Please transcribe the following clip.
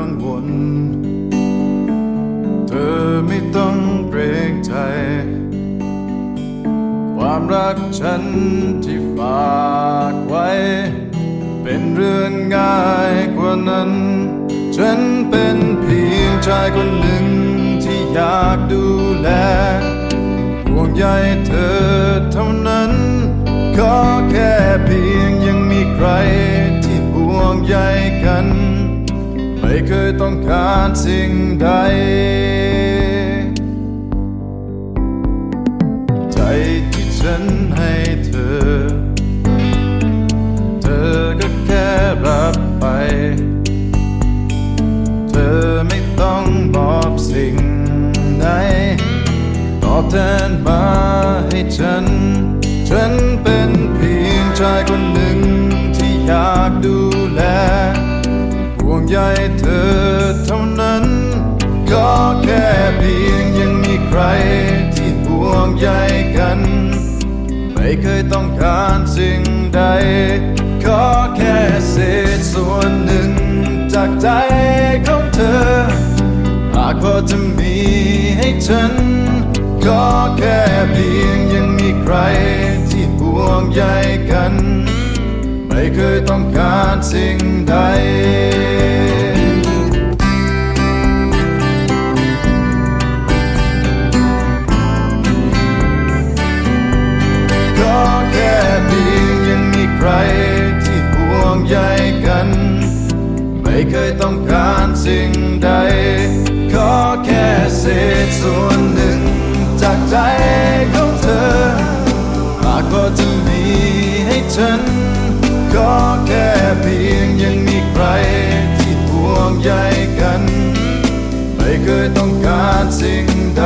ังวล เธอไม่ต้องเกรงใจ ความรักฉันที่ฝากไว้ เป็นเรื่องง่ายกว่านั้น ฉันเป็นเพียงชายคนหนึ่งที่อยากดูแลห่วงใยเธอเท่านั้นก็แค่เพียงยังมีใครที่ห่วงใยกัน ไม่เคยต้องการสิ่งใด ใจที่ฉันให้เธอ เธอก็แค่รับไป เธอไม่ต้องบอกสิ่งไหนตอบแทนมาให้ฉัน ฉันเป็นเพียงชายคนหนึ่งที่อยากดู ใยเธอเท่านั้น ก็แค่เพียงยังมีใครที่ห่วงใยกัน ไม่เคยต้องการสิ่งใด ขอแค่เศษส่วนหนึ่งจากใจของเธอ หากพอจะมีให้ฉัน ก็แค่เพียงยังมีใครที่ห่วงใยกัน ไม่เคยต้องการสิ่งใด เคยต้องการสิ่งใด ขอแค่เศษส่วนหนึ่ง จากใจของเธอหากก็จะมีให้ฉันก็แค่เพียงยังมีใครที่ห่วงใยกัน ไม่เคยต้องการสิ่งใด